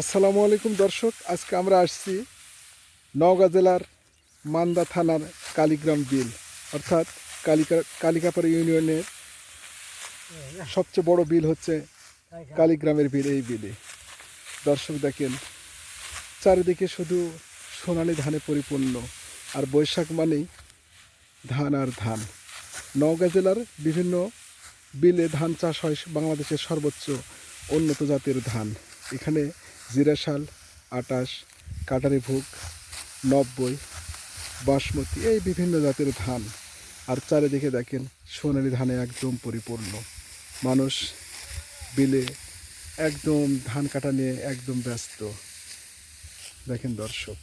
আসসালামু আলাইকুম দর্শক, আজকে আমরা আসছি নওগাঁ জেলার মান্দা থানার কালীগ্রাম বিল, অর্থাৎ কালিকা কালিকাপাড়া ইউনিয়নের সবচেয়ে বড় বিল হচ্ছে কালীগ্রামের বিল, এই বিলে। দর্শক দেখেন, চারিদিকে শুধু সোনালি ধানে পরিপূর্ণ, আর বৈশাখ মানেই ধান আর ধান। নওগাঁ জেলার বিভিন্ন বিলে ধান চাষ হয় বাংলাদেশের সর্বোচ্চ উন্নত জাতের ধান। এখানে জিরাশাল আটাশ, কাটারি ভোগ, নব্বই, বাসমতি, এই বিভিন্ন জাতের ধান। আর চারিদিকে দেখেন, সোনালি ধানে একদম পরিপূর্ণ। মানুষ বিলে একদম ধান কাটা নিয়ে একদম ব্যস্ত। দেখেন দর্শক।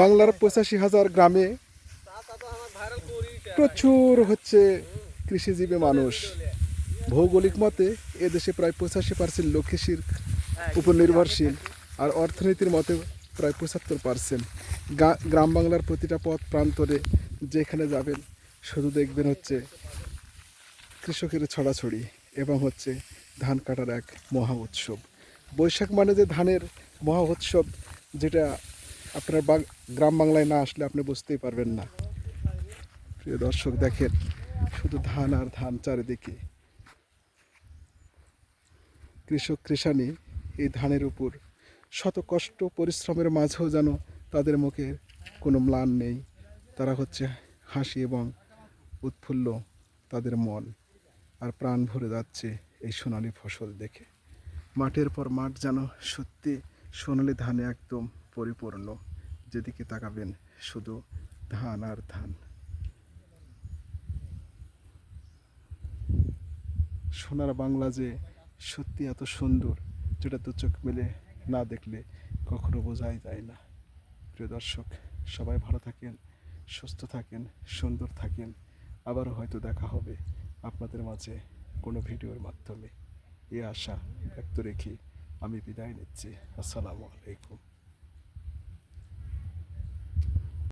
বাংলার পঁচাশি হাজার গ্রামে প্রচুর হচ্ছে কৃষিজীবী মানুষ। ভৌগোলিক মতে, এদেশে প্রায় পঁচাশি পার্সেন্ট লোক কৃষির উপর নির্ভরশীল আর অর্থনীতির মতে প্রায় পঁচাত্তর পার্সেন্ট। গ্রাম বাংলার প্রতিটা পথ প্রান্তরে যেখানে যাবেন শুধু দেখবেন হচ্ছে কৃষকের ছড়াছড়ি এবং হচ্ছে ধান কাটার এক মহা উৎসব। বৈশাখ মানে যে ধানের মহা উৎসব যেটা আপনার বাং- গ্রাম বাংলায় না আসলে আপনি বুঝতেই পারবেন না। প্রিয় দর্শক দেখেন শুধু ধান আর ধান চারিদিকে। কৃষক কৃষানি এই ধানের উপর। শত কষ্ট, পরিশ্রমের মাঝেও যেন তাদের মুখে কোনো ম্লান নেই। তারা হচ্ছে হাসি এবং উৎফুল্ল তাদের মন আর প্রাণ ভরে যাচ্ছে এই সোনালি ফসল দেখে। মাঠের পর মাঠ যেন সত্যি সোনালি ধানে একদম পরিপূর্ণ। যেদিকে তাকাবেন শুধু ধান আর ধান। সোনার বাংলা যে সত্যি এত সুন্দর যেটা তো চোখ মেলে না দেখলে কখনো বোঝাই যায় না। প্রিয় দর্শক, সবাই ভালো থাকেন, সুস্থ থাকেন, সুন্দর থাকেন। আবারও হয়তো দেখা হবে আপনাদের মাঝে কোনো ভিডিওর মাধ্যমে। এ আশা ব্যক্ত রেখে আমি বিদায় নিচ্ছি। আসসালামু আলাইকুম।